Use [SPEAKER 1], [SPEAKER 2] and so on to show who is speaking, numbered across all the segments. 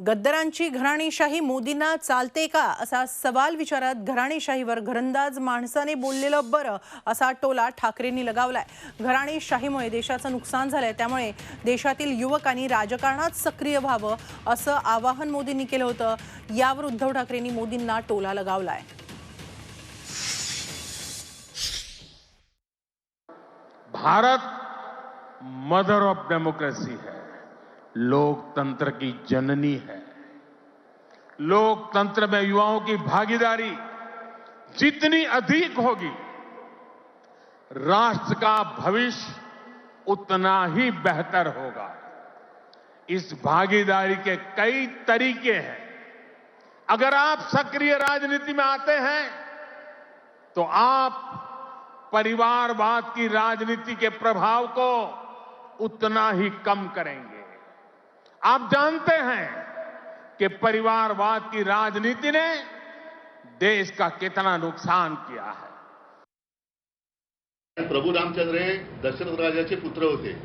[SPEAKER 1] गद्दारांची घराणेशाही मोदींना चालते का? असा सवाल विचारत घराणेशाहीवर घरंदाज माणसाने बोललेलं बरं असा टोला ठाकरेंनी लगावलाय. घराणेशाहीमुळे देशाचं नुकसान झालंय. त्यामुळे देशातील युवकांनी राजकारणात सक्रिय व्हावं असं आवाहन मोदींनी केलं होतं. यावर उद्धव ठाकरेंनी मोदींना टोला लगावलाय.
[SPEAKER 2] भारत मदर ऑफ डेमोक्रेसी है। लोकतंत्र की जननी है। लोकतंत्र में युवाओं की भागीदारी जितनी अधिक होगी, राष्ट्र का भविष्य उतना ही बेहतर होगा। इस भागीदारी के कई तरीके हैं। अगर आप सक्रिय राजनीति में आते हैं तो आप परिवारवाद की राजनीति के प्रभाव को उतना ही कम करेंगे। आप जानते हैं कि परिवारवाद की राजनीति ने देश का कितना नुकसान किया है।
[SPEAKER 3] प्रभू रामचंद्र हे दशरथ राजाचे पुत्र होते.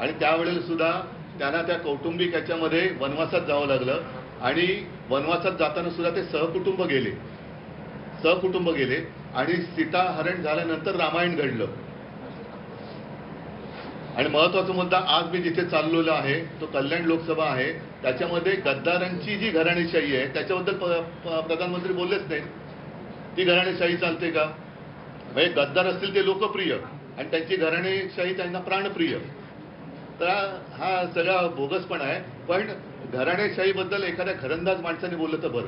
[SPEAKER 3] आणि त्यावेळेला सुद्धा त्यांना त्या कौटुंबिक याच्यामध्ये वनवासात जावं लागलं. आणि वनवासात जाताना सुद्धा ते सहकुटुंब गेले. सहकुटुंब गेले. आणि सीता हरण झाल्यानंतर रामायण घडलं. आणि महत्त्वाचा मुद्दा आज मी जिथे चाललेलो आहे तो कल्याण लोकसभा आहे. त्याच्यामध्ये गद्दारांची जी घराणेशाही आहे त्याच्याबद्दल प- प्रधानमंत्री बोललेच नाहीत. ती घराणेशाही चालते का? म्हणजे गद्दार असतील ते लोकप्रिय आणि त्यांची घराणेशाही त्यांना प्राणप्रिय. तर हा सगळा बोगसपणा आहे. पण घराणेशाहीबद्दल एखाद्या घरंदाज माणसाने बोललं तर बरं.